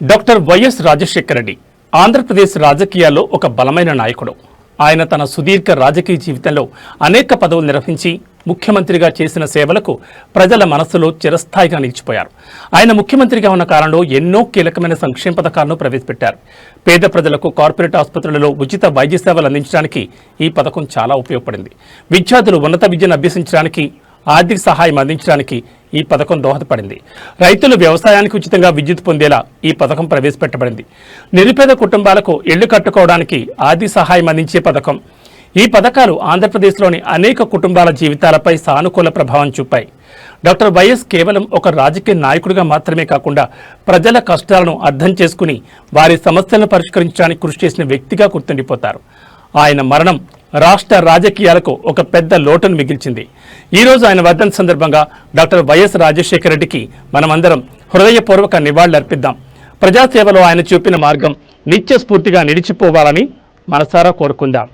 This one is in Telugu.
డాక్టర్ వైఎస్ రాజశేఖర రెడ్డి ఆంధ్రప్రదేశ్ రాజకీయాల్లో ఒక బలమైన నాయకుడు. ఆయన తన సుదీర్ఘ రాజకీయ జీవితంలో అనేక పదవులు నిర్వహించి ముఖ్యమంత్రిగా చేసిన సేవలకు ప్రజల మనస్సులో చిరస్థాయిగా నిలిచిపోయారు. ఆయన ముఖ్యమంత్రిగా ఉన్న కాలంలో ఎన్నో కీలకమైన సంక్షేమ పథకాలను ప్రవేశపెట్టారు. పేద ప్రజలకు కార్పొరేట్ ఆసుపత్రులలో ఉచిత వైద్య సేవలు అందించడానికి ఈ పథకం చాలా ఉపయోగపడింది. విద్యార్థులు ఉన్నత విద్యను అభ్యసించడానికి ఆర్థిక సహాయం అందించడానికి ఈ పథకం దోహదపడింది. రైతులు వ్యవసాయానికి ఉచితంగా విద్యుత్ పొందేలా ఈ పథకం ప్రవేశపెట్టబడింది. నిరుపేద కుటుంబాలకు ఇళ్ళు కట్టుకోవడానికి ఆర్థిక సహాయం అందించే పథకం. ఈ పథకాలు ఆంధ్రప్రదేశ్లోని అనేక కుటుంబాల జీవితాలపై సానుకూల ప్రభావం చూపాయి. డాక్టర్ వైఎస్ కేవలం ఒక రాజకీయ నాయకుడిగా మాత్రమే కాకుండా ప్రజల కష్టాలను అర్థం చేసుకుని వారి సమస్యలను పరిష్కరించడానికి కృషి చేసిన వ్యక్తిగా గుర్తుండిపోతారు. ఆయన మరణం రాష్ట్ర రాజకీయాలకు ఒక పెద్ద లోటును మిగిల్చింది. ఈ రోజు ఆయన వర్ధన్ సందర్భంగా డాక్టర్ వైఎస్ రాజశేఖర రెడ్డికి మనమందరం హృదయపూర్వక నివాళులర్పిద్దాం ప్రజాసేవలో ఆయన చూపిన మార్గం నిత్య స్ఫూర్తిగా నిలిచిపోవాలని మనసారా కోరుకుందాం.